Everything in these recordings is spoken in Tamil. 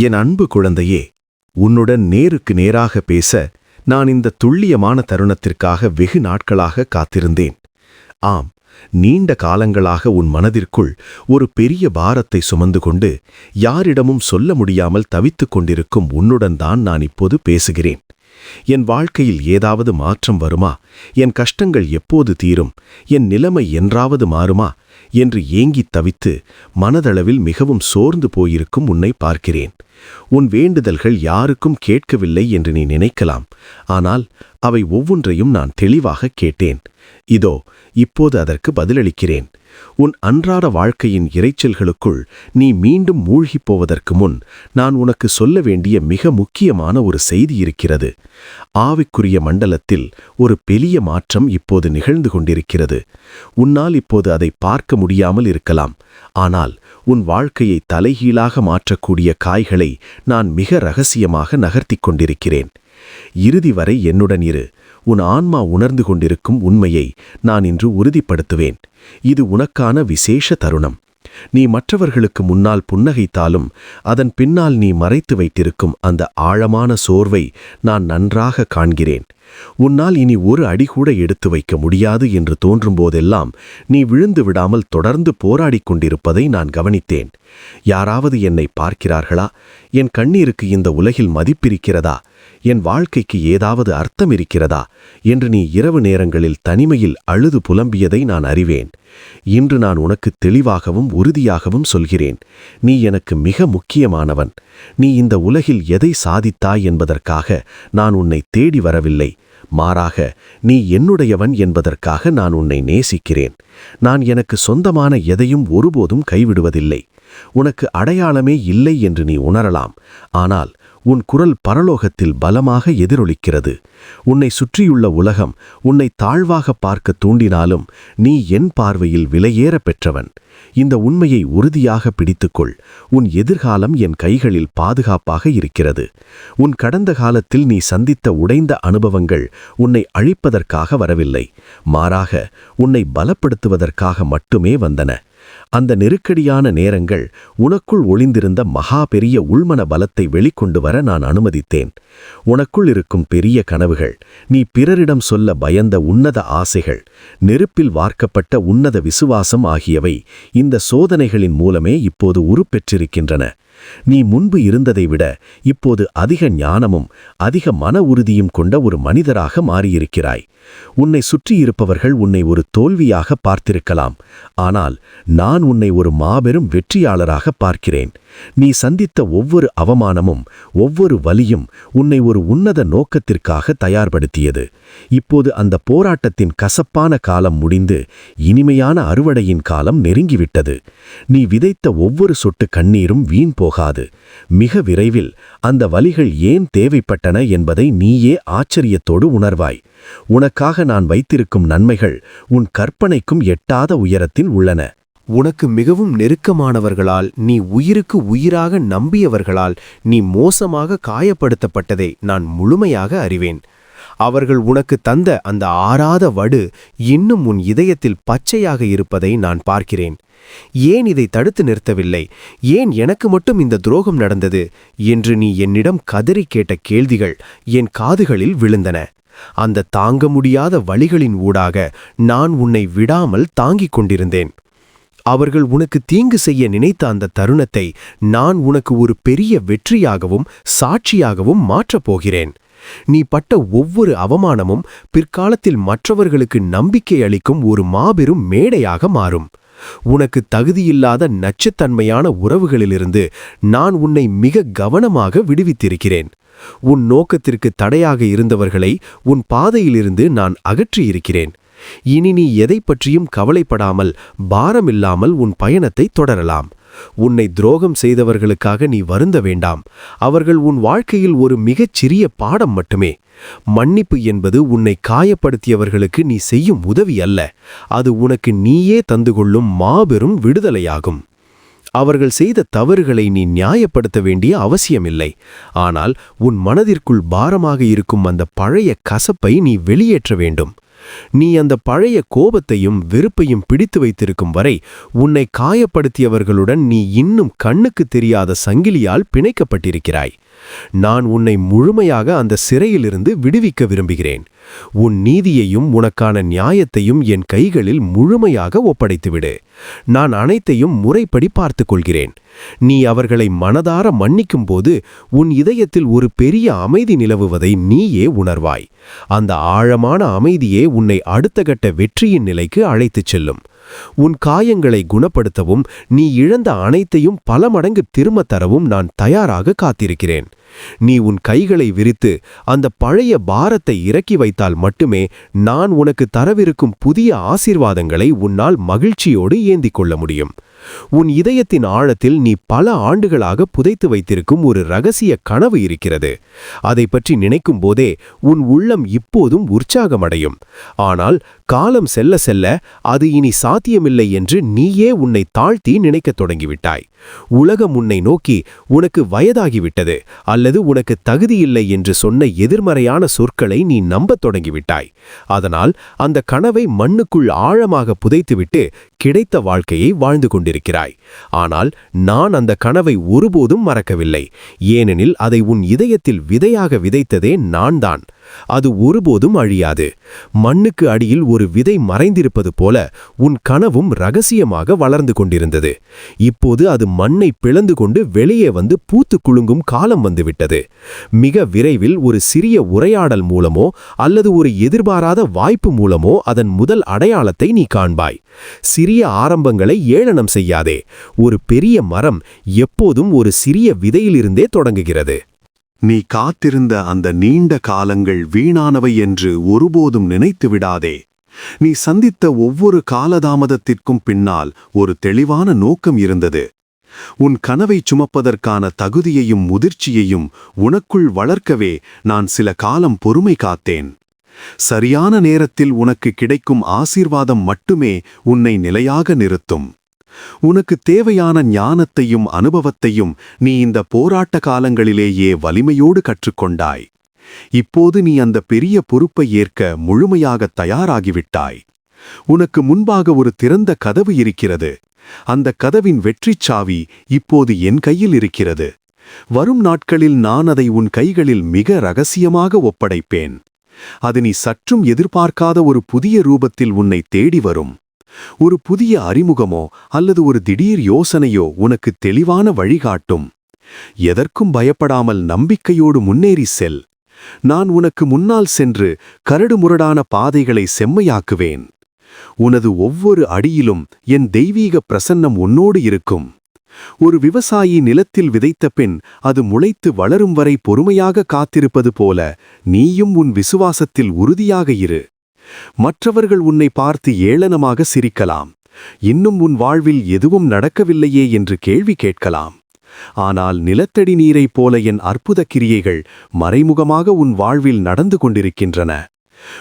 என் அன்பு குழந்தையே உன்னுடன் நேருக்கு நேராக பேச நான் இந்த துல்லியமான தருணத்திற்காக வெகு நாட்களாக காத்திருந்தேன். ஆம் நீண்ட காலங்களாக உன் மனதிற்குள் ஒரு பெரிய பாரத்தை சுமந்து கொண்டு யாரிடமும் சொல்ல முடியாமல் தவித்துக் கொண்டிருக்கும் உன்னுடன் தான் நான் இப்போது பேசுகிறேன். என் வாழ்க்கையில் ஏதாவது மாற்றம் வருமா? என் கஷ்டங்கள் எப்போது தீரும்? என் நிலைமை என்றாவது மாறுமா? என்று ஏங்கித் தவித்து மனதளவில் மிகவும் சோர்ந்து போயிருக்கும் உன்னை பார்க்கிறேன். உன் வேண்டுதல்கள் யாருக்கும் கேட்கவில்லை என்று நீ நினைக்கலாம். ஆனால் அவை ஒவ்வொன்றையும் நான் தெளிவாக கேட்டேன். இதோ இப்போது அதற்கு பதிலளிக்கிறேன். உன் அன்றாட வாழ்க்கையின் இரைச்சல்களுக்குள் நீ மீண்டும் மூழ்கிப் போவதற்கு முன் நான் உனக்கு சொல்ல வேண்டிய மிக முக்கியமான ஒரு செய்தி இருக்கிறது. ஆவிக்குரிய மண்டலத்தில் ஒரு பெரிய மாற்றம் இப்போது நிகழ்ந்து கொண்டிருக்கிறது. உன்னால் இப்போது அதை பார்க்க முடியாமல் இருக்கலாம். ஆனால் உன் வாழ்க்கையை தலைகீழாக மாற்றக்கூடிய காய்களை நான் மிக ரகசியமாக நகர்த்தி கொண்டிருக்கிறேன். இறுதி வரை என்னுடன் இரு. உன் ஆன்மா உணர்ந்து கொண்டிருக்கும் உண்மையை நான் இன்று உறுதிப்படுத்துவேன். இது உனக்கான விசேஷ தருணம். நீ மற்றவர்களுக்கு முன்னால் புன்னகைத்தாலும் அதன் பின்னால் நீ மறைத்து வைத்திருக்கும் அந்த ஆழமான சோர்வை நான் நன்றாக காண்கிறேன். உன்னால் இனி ஒரு அடி கூட எடுத்து வைக்க முடியாது என்று தோன்றும் போதெல்லாம் நீ விழுந்து விடாமல் தொடர்ந்து போராடிக் கொண்டிருப்பதை நான் கவனித்தேன். யாராவது என்னை பார்க்கிறார்களா? என் கண்ணீருக்கு இந்த உலகில் மதிப்பிருக்கிறதா? என் வாழ்க்கைக்கு ஏதாவது அர்த்தம் இருக்கிறதா? என்று நீ இரவு நேரங்களில் தனிமையில் அழுது புலம்பியதை நான் அறிவேன். இன்று நான் உனக்கு தெளிவாகவும் உறுதியாகவும் சொல்கிறேன். நீ எனக்கு மிக முக்கியமானவன். நீ இந்த உலகில் எதை சாதித்தாய் என்பதற்காக நான் உன்னை தேடி வரவில்லை. மாறாக நீ என்னுடையவன் என்பதற்காக நான் உன்னை நேசிக்கிறேன். நான் எனக்கு சொந்தமான எதையும் ஒருபோதும் கைவிடுவதில்லை. உனக்கு அடையாளமே இல்லை என்று நீ உணரலாம். ஆனால் உன் குரல் பரலோகத்தில் பலமாக எதிரொலிக்கிறது. உன்னை சுற்றியுள்ள உலகம் உன்னை தாழ்வாக பார்க்க தூண்டினாலும் நீ என் பார்வையில் விலையேற பெற்றவன். இந்த உண்மையை உறுதியாக பிடித்துக்கொள். உன் எதிர்காலம் என் கைகளில் பாதுகாப்பாக இருக்கிறது. உன் கடந்த காலத்தில் நீ சந்தித்த உடைந்த அனுபவங்கள் உன்னை அழிப்பதற்காக வரவில்லை. மாறாக உன்னை பலப்படுத்துவதற்காக மட்டுமே வந்தன. அந்த நெருக்கடியான நேரங்கள் உனக்குள் ஒளிந்திருந்த மகா பெரிய உள்மன பலத்தை வெளிக்கொண்டு வர நான் அனுமதித்தேன். உனக்குள் இருக்கும் பெரிய கனவுகள் நீ பிறரிடம் சொல்ல பயந்த உன்னத ஆசைகள் நெருப்பில் வார்க்கப்பட்ட உன்னத விசுவாசம் ஆகியவை இந்த சோதனைகளின் மூலமே இப்போது உருப்பெற்றிருக்கின்றன. நீ முன்பு இருந்ததை விட இப்போது அதிக ஞானமும் அதிக மன உறுதியும் கொண்ட ஒரு மனிதராக மாறியிருக்கிறாய். உன்னை சுற்றியிருப்பவர்கள் உன்னை ஒரு தோல்வியாக பார்த்திருக்கலாம். ஆனால் நான் உன்னை ஒரு மாபெரும் வெற்றியாளராக பார்க்கிறேன். நீ சந்தித்த ஒவ்வொரு அவமானமும் ஒவ்வொரு வலியும் உன்னை ஒரு உன்னத நோக்கத்திற்காக தயார்படுத்தியது. இப்போது அந்த போராட்டத்தின் கசப்பான காலம் முடிந்து இனிமையான அறுவடையின் காலம் நெருங்கிவிட்டது. நீ விதைத்த ஒவ்வொரு சொட்டு கண்ணீரும் வீண் போகாது. மிக விரைவில் அந்த வலிகள் ஏன் தேவைப்பட்டன என்பதை நீயே ஆச்சரியத்தோடு உணர்வாய். உனக்காக நான் வைத்திருக்கும் நன்மைகள் உன் கற்பனைக்கும் எட்டாத உயரத்தில் உள்ளன. உனக்கு மிகவும் நெருக்கமானவர்களால் நீ உயிருக்கு உயிராக நம்பியவர்களால் நீ மோசமாக காயப்படுத்தப்பட்டதை நான் முழுமையாக அறிவேன். அவர்கள் உனக்கு தந்த அந்த ஆறாத வடு இன்னும் உன் இதயத்தில் பச்சையாக இருப்பதை நான் பார்க்கிறேன். ஏன் இதை தடுத்து நிறுத்தவில்லை? ஏன் எனக்கு மட்டும் இந்த துரோகம் நடந்தது? என்று நீ என்னிடம் கதறி கேட்ட கேள்விகள் என் காதுகளில் விழுந்தன. அந்த தாங்க முடியாத வழிகளின் ஊடாக நான் உன்னை விடாமல் தாங்கிக் கொண்டிருந்தேன். அவர்கள் உனக்கு தீங்கு செய்ய நினைத்த அந்த தருணத்தை நான் உனக்கு ஒரு பெரிய வெற்றியாகவும் சாட்சியாகவும் மாற்றப் போகிறேன். நீ பட்ட ஒவ்வொரு அவமானமும் பிற்காலத்தில் மற்றவர்களுக்கு நம்பிக்கை அளிக்கும் ஒரு மாபெரும் மேடையாக மாறும். உனக்கு தகுதியில்லாத நச்சுத்தன்மையான உறவுகளிலிருந்து நான் உன்னை மிக கவனமாக விடுவித்திருக்கிறேன். உன் நோக்கத்திற்கு தடையாக இருந்தவர்களை உன் பாதையிலிருந்து நான் அகற்றியிருக்கிறேன். இனி நீ எதை பற்றியும் கவலைப்படாமல் பாரமில்லாமல் உன் பயணத்தை தொடரலாம். உன்னை துரோகம் செய்தவர்களுக்காக நீ வருந்த வேண்டாம். அவர்கள் உன் வாழ்க்கையில் ஒரு மிகச் சிறிய பாடம் மட்டுமே. மன்னிப்பு என்பது உன்னை காயப்படுத்தியவர்களுக்கு நீ செய்யும் உதவி அல்ல. அது உனக்கு நீயே தந்து கொள்ளும் மாபெரும் விடுதலையாகும். அவர்கள் செய்த தவறுகளை நீ நியாயப்படுத்த வேண்டிய அவசியமில்லை. ஆனால் உன் மனதிற்குள் பாரமாக இருக்கும் அந்த பழைய கசப்பை நீ வெளியேற்ற வேண்டும். நீ அந்த பழைய கோபத்தையும் வெறுப்பையும் பிடித்து வைத்திருக்கும் வரை உன்னை காயப்படுத்தியவர்களுடன் நீ இன்னும் கண்ணுக்கு தெரியாத சங்கிலியால் பிணைக்கப்பட்டிருக்கிறாய். நான் உன்னை முழுமையாக அந்த சிறையிலிருந்து விடுவிக்க விரும்புகிறேன். உன் நீதியையும் உனக்கான நியாயத்தையும் என் கைகளில் முழுமையாக ஒப்படைத்துவிடு. நான் அனைத்தையும் முறைப்படி பார்த்துக் கொள்கிறேன் நீ அவர்களை மனதார மன்னிக்கும்போது உன் இதயத்தில் ஒரு பெரிய அமைதி நிலவுவதை நீயே உணர்வாய். அந்த ஆழமான அமைதியே உன்னை அடுத்த கட்ட வெற்றியின் நிலைக்கு அழைத்துச் செல்லும். உன் காயங்களை குணப்படுத்தவும் நீ இழந்த அனைத்தையும் பல மடங்கு திரும்பத் தரவும் நான் தயாராக காத்திருக்கிறேன். நீ உன் கைகளை விரித்து அந்த பழைய பாரத்தை இறக்கி வைத்தால் மட்டுமே நான் உனக்கு தரவிருக்கும் புதிய ஆசீர்வாதங்களை உன்னால் மகிழ்ச்சியோடு ஏந்திக் கொள்ள முடியும். உன் இதயத்தின் ஆழத்தில் நீ பல ஆண்டுகளாக புதைத்து வைத்திருக்கும் ஒரு ரகசிய கனவு இருக்கிறது. அதை பற்றி நினைக்கும் போதே உன் உள்ளம் இப்போதும் உற்சாகமடையும். ஆனால் காலம் செல்ல செல்ல அது இனி சாத்தியமில்லை என்று நீயே உன்னை தாழ்த்தி நினைக்கத் தொடங்கிவிட்டாய். உலகம் உன்னை நோக்கி உனக்கு வயதாகிவிட்டது அல்லது உனக்கு தகுதியில்லை என்று சொன்ன எதிர்மறையான சொற்களை நீ நம்பத் தொடங்கிவிட்டாய். அதனால் அந்த கனவை மண்ணுக்குள் ஆழமாக புதைத்துவிட்டு கிடைத்த வாழ்க்கையை வாழ்ந்து கொண்டிருக்கிறாய். ஆனால் நான் அந்த கனவை ஒருபோதும் மறக்கவில்லை. ஏனெனில் அதை உன் இதயத்தில் விதையாக விதைத்ததே நான்தான். அது ஒருபோதும் அழியாது. மண்ணுக்கு அடியில் ஒரு விதை மறைந்திருப்பது போல உன் கனவும் ரகசியமாக வளர்ந்து கொண்டிருந்தது. இப்போது அது மண்ணை பிளந்து கொண்டு வெளியே வந்து பூத்து குலுங்கும் காலம் வந்துவிட்டது. மிக விரைவில் ஒரு சிறிய உரையாடல் மூலமோ அல்லது ஒரு எதிர்பாராத வாய்ப்பு மூலமோ அதன் முதல் அடையாளத்தை நீ காண்பாய். சிறிய ஆரம்பங்களை ஏளனம் செய்யாதே. ஒரு பெரிய மரம் எப்போதும் ஒரு சிறிய விதையிலிருந்தே தொடங்குகிறது. நீ காத்திருந்த அந்த நீண்ட காலங்கள் வீணானவை என்று ஒருபோதும் நினைத்து விடாதே. நீ சந்தித்த ஒவ்வொரு காலதாமதத்திற்கும் பின்னால் ஒரு தெளிவான நோக்கம் இருந்தது. உன் கனவை சுமப்பதற்கான தகுதியையும் முதிர்ச்சியையும் உனக்குள் வளர்க்கவே நான் சில காலம் பொறுமை காத்தேன். சரியான நேரத்தில் உனக்கு கிடைக்கும் ஆசீர்வாதம் மட்டுமே உன்னை நிலையாக நிறுத்தும். உனக்கு தேவையான ஞானத்தையும் அனுபவத்தையும் நீ இந்த போராட்ட காலங்களிலேயே வலிமையோடு கற்றுக்கொண்டாய். இப்போது நீ அந்த பெரிய பொறுப்பை ஏற்க முழுமையாக தயாராகிவிட்டாய். உனக்கு முன்பாக ஒரு திறந்த கதவு இருக்கிறது. அந்த கதவின் வெற்றிச் சாவி இப்போது என் கையில் இருக்கிறது. வரும் நாட்களில் நான் அதை உன் கைகளில் மிக ரகசியமாக ஒப்படைப்பேன். அது நீ சற்றும் எதிர்பார்க்காத ஒரு புதிய ரூபத்தில் உன்னை தேடி வரும். ஒரு புதிய அறிமுகமோ அல்லது ஒரு திடீர் யோசனையோ உனக்கு தெளிவான வழிகாட்டும். எதற்கும் பயப்படாமல் நம்பிக்கையோடு முன்னேறி செல். நான் உனக்கு முன்னால் சென்று கரடுமுரடான பாதைகளை செம்மையாக்குவேன். உனது ஒவ்வொரு அடியிலும் என் தெய்வீக பிரசன்னம் உன்னோடு இருக்கும். ஒரு விவசாயி நிலத்தில் விதைத்த பின் அது முளைத்து வளரும் வரை பொறுமையாக காத்திருப்பது போல நீயும் உன் விசுவாசத்தில் உறுதியாக இரு. மற்றவர்கள் உன்னை பார்த்து ஏளனமாக சிரிக்கலாம். இன்னும் உன் வாழ்வில் எதுவும் நடக்கவில்லையே என்று கேள்வி கேட்கலாம். ஆனால் நிலத்தடி நீரைப் போல என் அற்புத கிரியைகள் மறைமுகமாக உன் வாழ்வில் நடந்து கொண்டிருக்கின்றன.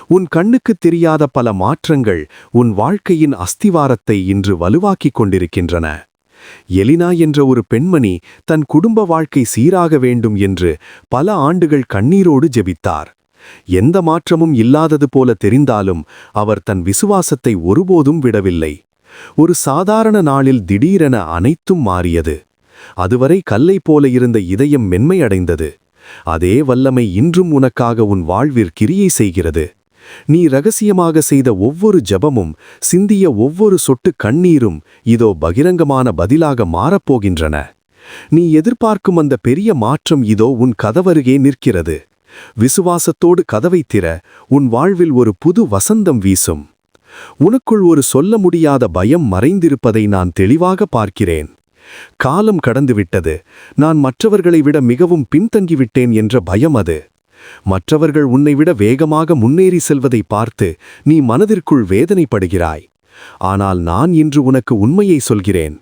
உன் கண்ணுக்குத் தெரியாத பல மாற்றங்கள் உன் வாழ்க்கையின் அஸ்திவாரத்தை இன்று வலுவாக்கிக் கொண்டிருக்கின்றன. எலினா என்ற ஒரு பெண்மணி தன் குடும்ப வாழ்க்கை சீராக வேண்டும் என்று பல ஆண்டுகள் கண்ணீரோடு ஜெபித்தார். எந்த மாற்றமும் இல்லாதது போல தெரிந்தாலும் அவர் தன் விசுவாசத்தை ஒருபோதும் விடவில்லை. ஒரு சாதாரண நாளில் திடீரென அனைத்தும் மாறியது. அதுவரை கல்லை போல இருந்த இதயம் மென்மையடைந்தது. அதே வல்லமை இன்றும் உனக்காக உன் வாழ்விற் கிரியை செய்கிறது. நீ ரகசியமாக செய்த ஒவ்வொரு ஜபமும் சிந்திய ஒவ்வொரு சொட்டு கண்ணீரும் இதோ பகிரங்கமான பதிலாக மாறப்போகின்றன. நீ எதிர்பார்க்கும் அந்த பெரிய மாற்றம் இதோ உன் கதவருகே நிற்கிறது. விசுவாசத்தோடு கதவை திற உன் வாழ்வில் ஒரு புது வசந்தம் வீசும். உனக்குள் ஒரு சொல்ல முடியாத பயம் மறைந்திருப்பதை நான் தெளிவாக பார்க்கிறேன். காலம் கடந்துவிட்டது. நான் மற்றவர்களை விட மிகவும் பின்தங்கிவிட்டேன் என்ற பயம் அது. மற்றவர்கள் உன்னை விட வேகமாக முன்னேறி செல்வதை பார்த்து நீ மனதிற்குள் வேதனைப்படுகிறாய். ஆனால் நான் இன்று உனக்கு உண்மையை சொல்கிறேன்.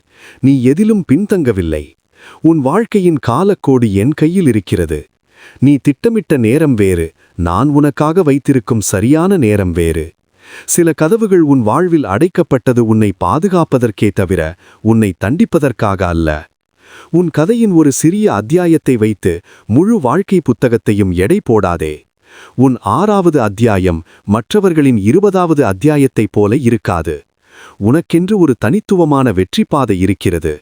நீ எதிலும் பின்தங்கவில்லை. உன் வாழ்க்கையின் காலக்கோடு என் கையில் இருக்கிறது. நீ திட்டமிட்ட நேரம் வேறு. நான் உனக்காக வைத்திருக்கும் சரியான நேரம் வேறு. சில கதவுகள் உன் வாழ்வில் அடைக்கப்பட்டது உன்னை பாதுகாப்பதற்கே தவிர உன்னை தண்டிப்பதற்காக அல்ல. உன் கதையின் ஒரு சிறிய அத்தியாயத்தை வைத்து முழு வாழ்க்கை புத்தகத்தையும் எடை போடாதே. உன் ஆறாவது அத்தியாயம் மற்றவர்களின் இருபதாவது அத்தியாயத்தைப் போல இருக்காது. உனக்கென்று ஒரு தனித்துவமான வெற்றி பாதை இருக்கிறது.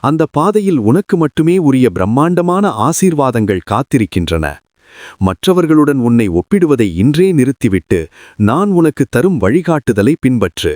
அந்த பாதையில் உனக்கு மட்டுமே உரிய பிரம்மாண்டமான ஆசீர்வாதங்கள் காத்திருக்கின்றன. மற்றவர்களுடன் உன்னை ஒப்பிடுவதை இன்றே நிறுத்திவிட்டு நான் உனக்கு தரும் வழிகாட்டுதலை பின்பற்று.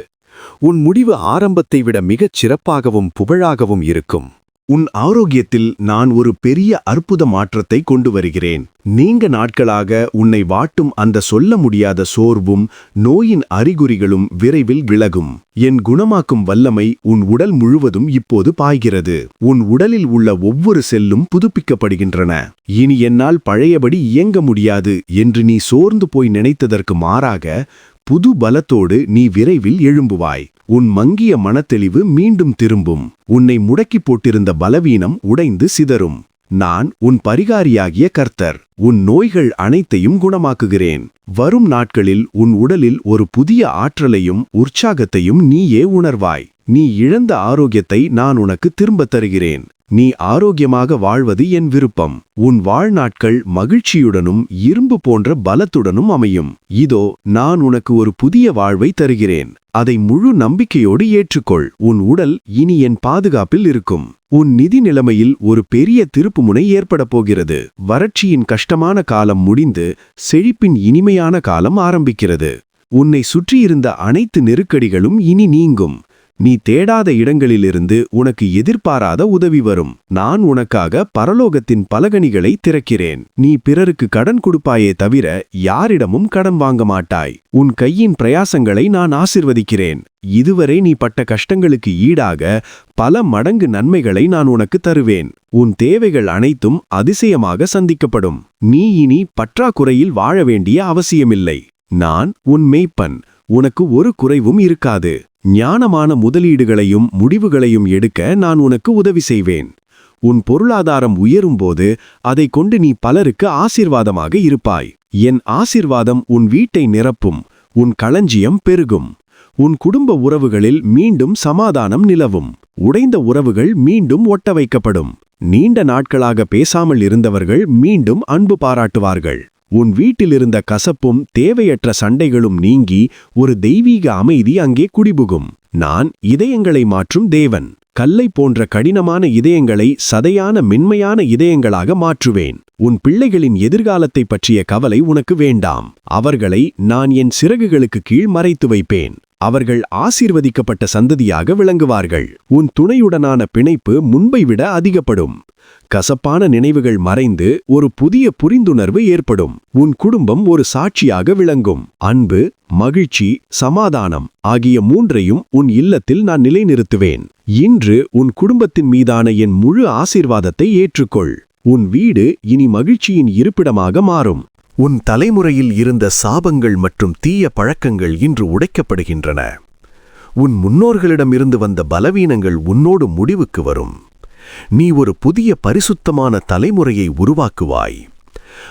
உன் முடிவு ஆரம்பத்தை விட மிகச் சிறப்பாகவும் புகழாகவும் இருக்கும். உன் ஆரோக்கியத்தில் நான் ஒரு பெரிய அற்புத மாற்றத்தை கொண்டு வருகிறேன். நீங்க நாட்களாக உன்னை வாட்டும் அந்த சொல்ல முடியாத சோர்வும் நோயின் அறிகுறிகளும் விரைவில் விலகும். என் குணமாக்கும் வல்லமை உன் உடல் முழுவதும் இப்போது பாய்கிறது. உன் உடலில் உள்ள ஒவ்வொரு செல்லும் புதுப்பிக்கப்படுகின்றன. இனி என்னால் பழையபடி இயங்க முடியாது என்று நீ சோர்ந்து போய் நினைத்ததற்கு மாறாக புது பலத்தோடு நீ விரைவில் எழும்புவாய். உன் மங்கிய மனத்தெளிவு மீண்டும் திரும்பும். உன்னை முடக்கி போட்டிருந்த பலவீனம் உடைந்து சிதறும். நான் உன் பரிகாரியாகிய கர்த்தர். உன் நோய்கள் அனைத்தையும் குணமாக்குகிறேன். வரும் நாட்களில் உன் உடலில் ஒரு புதிய ஆற்றலையும் உற்சாகத்தையும் நீயே உணர்வாய். நீ இழந்த ஆரோக்கியத்தை நான் உனக்கு திரும்பத் தருகிறேன். நீ ஆரோக்கியமாக வாழ்வது என் விருப்பம். உன் வாழ்நாட்கள் மகிழ்ச்சியுடனும் இரும்பு போன்ற பலத்துடனும் அமையும். இதோ நான் உனக்கு ஒரு புதிய வாழ்வை தருகிறேன். அதை முழு நம்பிக்கையோடு ஏற்றுக்கொள். உன் உடல் இனி என் பாதுகாப்பில் இருக்கும். உன் நிதி நிலைமையில் ஒரு பெரிய திருப்புமுனை ஏற்படப் போகிறது. வறட்சியின் கஷ்டமான காலம் முடிந்து செழிப்பின் இனிமையான காலம் ஆரம்பிக்கிறது. உன்னை சுற்றியிருந்த அனைத்து நெருக்கடிகளும் இனி நீங்கும். நீ தேடாத இடங்களிலிருந்து உனக்கு எதிர்பாராத உதவி வரும். நான் உனக்காக பரலோகத்தின் பலகணிகளை திறக்கிறேன். நீ பிறருக்கு கடன் கொடுப்பாயே தவிர யாரிடமும் கடன் வாங்க மாட்டாய். உன் கையின் பிரயாசங்களை நான் ஆசிர்வதிக்கிறேன். இதுவரை நீ பட்ட கஷ்டங்களுக்கு ஈடாக பல மடங்கு நன்மைகளை நான் உனக்கு தருவேன். உன் தேவைகள் அனைத்தும் அதிசயமாக சந்திக்கப்படும். நீ இனி பற்றாக்குறையில் வாழ வேண்டிய அவசியமில்லை. நான் உன் மெய்ப்பன். உனக்கு ஒரு குறைவும் இருக்காது. ஞானமான முதலீடுகளையும் முடிவுகளையும் எடுக்க நான் உனக்கு உதவி செய்வேன். உன் பொருளாதாரம் உயரும்போது அதைக் கொண்டு நீ பலருக்கு ஆசிர்வாதமாக இருப்பாய். என் ஆசிர்வாதம் உன் வீட்டை நிரப்பும் உன் களஞ்சியம் பெருகும். உன் குடும்ப உறவுகளில் மீண்டும் சமாதானம் நிலவும். உடைந்த உறவுகள் மீண்டும் ஒட்ட வைக்கப்படும் நீண்ட நாட்களாக பேசாமல் இருந்தவர்கள் மீண்டும் அன்பு பாராட்டுவார்கள். உன் வீட்டிலிருந்த கசப்பும் தேவையற்ற சண்டைகளும் நீங்கி ஒரு தெய்வீக அமைதி அங்கே குடிபுகும். நான் இதயங்களை மாற்றும் தேவன். கல்லை போன்ற கடினமான இதயங்களை சதையான மென்மையான இதயங்களாக மாற்றுவேன். உன் பிள்ளைகளின் எதிர்காலத்தை பற்றிய கவலை உனக்கு வேண்டாம். அவர்களை நான் என் சிறகுகளுக்கு கீழ் மறைத்து வைப்பேன். அவர்கள் ஆசீர்வதிக்கப்பட்ட சந்ததியாக விளங்குவார்கள். உன் துணையுடனான பிணைப்பு முன்பை விட அதிகப்படும். கசப்பான நினைவுகள் மறைந்து ஒரு புதிய புரிந்துணர்வு ஏற்படும். உன் குடும்பம் ஒரு சாட்சியாக விளங்கும். அன்பு மகிழ்ச்சி சமாதானம் ஆகிய மூன்றையும் உன் இல்லத்தில் நான் நிலைநிறுத்துவேன். இன்று உன் குடும்பத்தின் மீதான என் முழு ஆசீர்வாதத்தை ஏற்றுக்கொள். உன் வீடு இனி மகிழ்ச்சியின் இருப்பிடமாக மாறும். உன் தலைமுறையில் இருந்த சாபங்கள் மற்றும் தீய பழக்கங்கள் இன்று உடைக்கப்படுகின்றன. உன் முன்னோர்களிடமிருந்து வந்த பலவீனங்கள் உன்னோடு முடிவுக்கு வரும். நீ ஒரு புதிய பரிசுத்தமான தலைமுறையை உருவாக்குவாய்.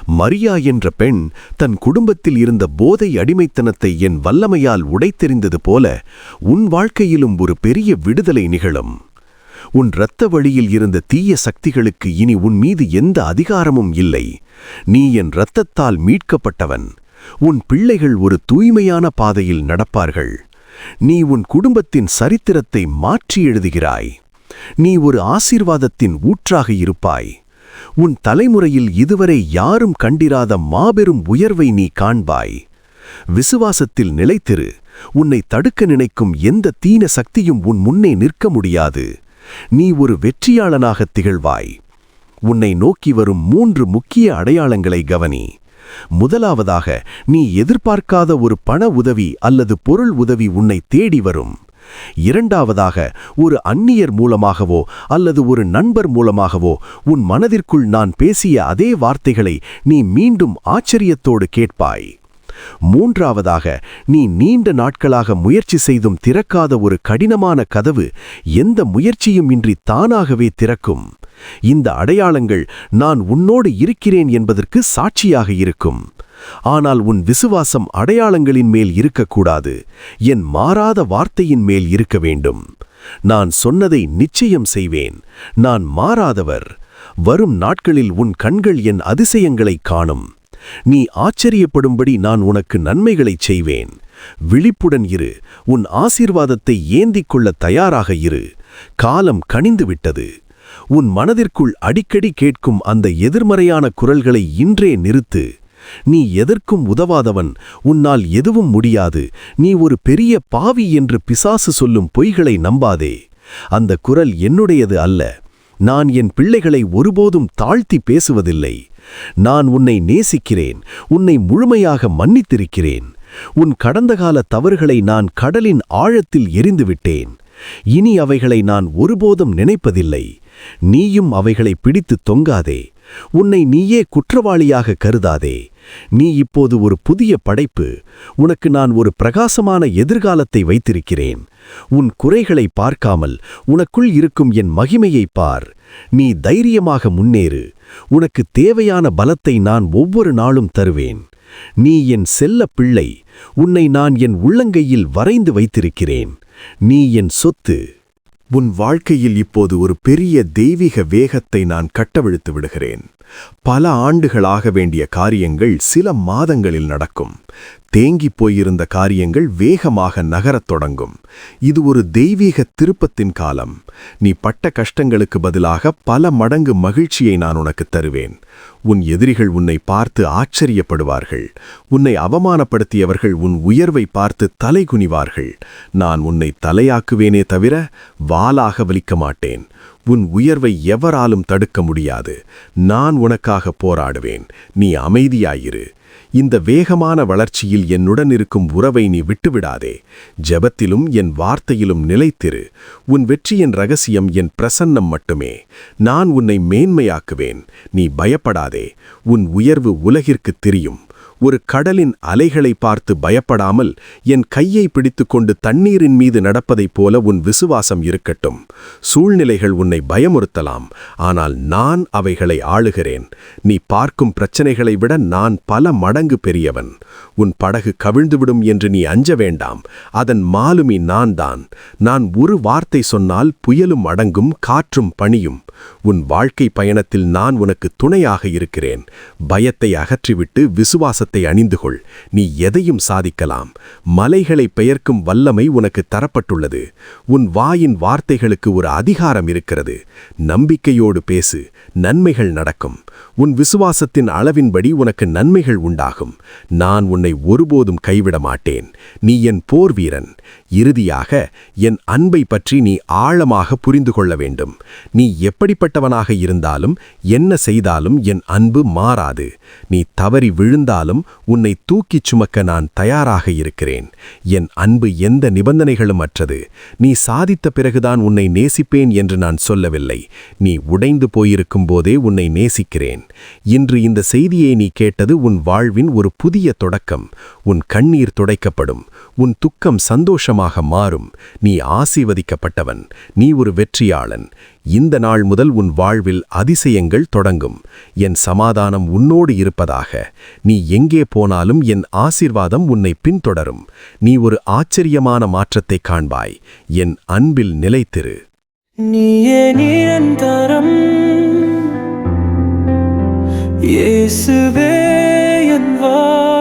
மரியா என்ற பெண் தன் குடும்பத்தில் இருந்த போதை அடிமைத்தனத்தை என் வல்லமையால் உடைத்தெறிந்தது போல உன் வாழ்க்கையிலும் ஒரு பெரிய விடுதலை நிகழும். உன் இரத்த வழியில் இருந்த தீய சக்திகளுக்கு இனி உன் மீது எந்த அதிகாரமும் இல்லை. நீ என் இரத்தத்தால் மீட்கப்பட்டவன். உன் பிள்ளைகள் ஒரு தூய்மையான பாதையில் நடப்பார்கள். நீ உன் குடும்பத்தின் சரித்திரத்தை மாற்றி எழுதுகிறாய். நீ ஒரு ஆசீர்வாதத்தின் ஊற்றாக இருப்பாய். உன் தலைமுறையில் இதுவரை யாரும் கண்டிராத மாபெரும் உயர்வை நீ காண்பாய். விசுவாசத்தில் நிலைத்திரு. உன்னை தடுக்க நினைக்கும் எந்த தீன சக்தியும் உன் முன்னே நிற்க முடியாது. நீ ஒரு வெற்றியாளனாகத் திகழ்வாய். உன்னை நோக்கி வரும் மூன்று முக்கிய அடையாளங்களை கவனி. முதலாவதாக நீ எதிர்பார்க்காத ஒரு பண உதவி அல்லது பொருள் உதவி உன்னை தேடி வரும். இரண்டாவதாக ஒரு அந்நியர் மூலமாகவோ அல்லது ஒரு நண்பர் மூலமாகவோ உன் மனதிற்குள் நான் பேசிய அதே வார்த்தைகளை நீ மீண்டும் ஆச்சரியத்தோடு கேட்பாய். மூன்றாவதாக நீ நீண்ட நாட்களாக முயற்சி செய்தும் திறக்காத ஒரு கடினமான கதவு எந்த முயற்சியும் இன்றி தானாகவே திறக்கும். இந்த அடையாளங்கள் நான் உன்னோடு இருக்கிறேன் என்பதற்கு சாட்சியாக இருக்கும். ஆனால் உன் விசுவாசம் அடையாளங்களின் மேல் இருக்கக்கூடாது. என் மாறாத வார்த்தையின் மேல் இருக்க வேண்டும். நான் சொன்னதை நிச்சயம் செய்வேன். நான் மாறாதவர். வரும் நாட்களில் உன் கண்கள் என் அதிசயங்களைக் காணும். நீ ஆச்சரியப்படும்படி நான் உனக்கு நன்மைகளைச் செய்வேன். விழிப்புடன் இரு. உன் ஆசீர்வாதத்தை ஏந்திக் கொள்ள தயாராக இரு. காலம் கனிந்து விட்டது உன் மனதிற்குள் அடிக்கடி கேட்கும் அந்த எதிர்மறையான குரல்களை இன்றே நிறுத்து. நீ எதற்கும் உதவாதவன். உன்னால் எதுவும் முடியாது. நீ ஒரு பெரிய பாவி என்று பிசாசு சொல்லும் பொய்களை நம்பாதே. அந்த குரல் என்னுடையது அல்ல. நான் என் பிள்ளைகளை ஒருபோதும் தாழ்த்தி பேசுவதில்லை. நான் உன்னை நேசிக்கிறேன் உன்னை முழுமையாக மன்னித்திருக்கிறேன். உன் கடந்த கால தவறுகளை நான் கடலின் ஆழத்தில் எரிந்துவிட்டேன். இனி அவைகளை நான் ஒருபோதும் நினைப்பதில்லை. நீயும் அவைகளை பிடித்து தொங்காதே. உன்னை நீயே குற்றவாளியாக கருதாதே. நீ இப்போது ஒரு புதிய படைப்பு. உனக்கு நான் ஒரு பிரகாசமான எதிர்காலத்தை வைத்திருக்கிறேன். உன் குறைகளை பார்க்காமல் உனக்குள் இருக்கும் என் மகிமையை பார். நீ தைரியமாக முன்னேறு. உனக்கு தேவையான பலத்தை நான் ஒவ்வொரு நாளும் தருவேன். நீ என் செல்ல பிள்ளை. உன்னை நான் என் உள்ளங்கையில் வரைந்து வைத்திருக்கிறேன். நீ என் சொத்து. உன் வாழ்க்கையில் இப்போது ஒரு பெரிய தெய்வீக வேகத்தை நான் கட்டவிழ்த்து விடுகிறேன். பல ஆண்டுகளாக வேண்டிய காரியங்கள் சில மாதங்களில் நடக்கும். தேங்கிப் போயிருந்த காரியங்கள் வேகமாக நகரத் தொடங்கும். இது ஒரு தெய்வீக திருப்பத்தின் காலம். நீ பட்ட கஷ்டங்களுக்கு பதிலாக பல மடங்கு மகிழ்ச்சியை நான் உனக்கு தருவேன். உன் எதிரிகள் உன்னை பார்த்து ஆச்சரியப்படுவார்கள். உன்னை அவமானப்படுத்தியவர்கள் உன் உயர்வை பார்த்து தலை குனிவார்கள் நான் உன்னை தலையாக்குவேனே தவிர வாளாக வலிக்க மாட்டேன். உன் உயர்வை எவராலும் தடுக்க முடியாது. நான் உனக்காக போராடுவேன். நீ அமைதியாயிரு. இந்த வேகமான வளர்ச்சியில் என்னுடன் இருக்கும் உறவை நீ விட்டுவிடாதே. ஜெபத்திலும் என் வார்த்தையிலும் நிலைத்திரு. உன் வெற்றியின் ரகசியம் என் பிரசன்னம் மட்டுமே. நான் உன்னை மேன்மையாக்குவேன். நீ பயப்படாதே. உன் உயர்வு உலகிற்குத் தெரியும். ஒரு கடலின் அலைகளை பார்த்து பயப்படாமல் என் கையை பிடித்துக்கொண்டு தண்ணீரின் மீது நடப்பதைப் போல உன் விசுவாசம் இருக்கட்டும். சூழ்நிலைகள் உன்னை பயமுறுத்தலாம். ஆனால் நான் அவைகளை ஆளுகிறேன். நீ பார்க்கும் பிரச்சனைகளை விட நான் பல மடங்கு பெரியவன். உன் படகு கவிழ்ந்துவிடும் என்று நீ அஞ்ச வேண்டாம். அதன் மாலுமி நான் தான். நான் ஒரு வார்த்தை சொன்னால் புயலும் அடங்கும் காற்றும் பணியும் உன் வாழ்க்கை பயணத்தில் நான் உனக்கு துணையாக இருக்கிறேன். பயத்தை அகற்றிவிட்டு விசுவாசத்தை அணிந்து கொள் நீ எதையும் சாதிக்கலாம். மலைகளை பெயர்க்கும் வல்லமை உனக்கு தரப்பட்டுள்ளது. உன் வாயின் வார்த்தைகளுக்கு ஒரு அதிகாரம் இருக்கிறது. நம்பிக்கையோடு பேசு. நன்மைகள் நடக்கும். உன் விசுவாசத்தின் அளவின்படி உனக்கு நன்மைகள் உண்டாகும். நான் உன்னை ஒருபோதும் கைவிட மாட்டேன். நீ என் போர் வீரன். இறுதியாக என் அன்பை பற்றி நீ ஆழமாக புரிந்து கொள்ள வேண்டும். நீ எப்படிப்பட்டவனாக இருந்தாலும் என்ன செய்தாலும் என் அன்பு மாறாது. நீ தவறி விழுந்தாலும் உன்னை தூக்கிச் சுமக்க நான் தயாராக இருக்கிறேன். என் அன்பு எந்த நிபந்தனைகளும் அற்றது. நீ சாதித்த பிறகுதான் உன்னை நேசிப்பேன் என்று நான் சொல்லவில்லை. நீ உடைந்து போயிருக்கும் போதே உன்னை நேசிக்கிறேன். இன்று இந்த செய்தியை நீ கேட்டது உன் வாழ்வின் ஒரு புதிய தொடக்கம். உன் கண்ணீர் துடைக்கப்படும். உன் துக்கம் சந்தோஷமாக மாறும். நீ ஆசீர்வதிக்கப்பட்டவன். நீ ஒரு வெற்றியாளன். இந்த நாள் முதல் உன் வாழ்வில் அதிசயங்கள் தொடங்கும். என் சமாதானம் உன்னோடு இருப்பதாக. நீ எங்கே போனாலும் என் ஆசிர்வாதம் உன்னை பின்தொடரும். நீ ஒரு ஆச்சரியமான மாற்றத்தை காண்பாய். என் அன்பில் நிலைத்திரு. நீயே நிரந்தரம். இயேசுவே என் வா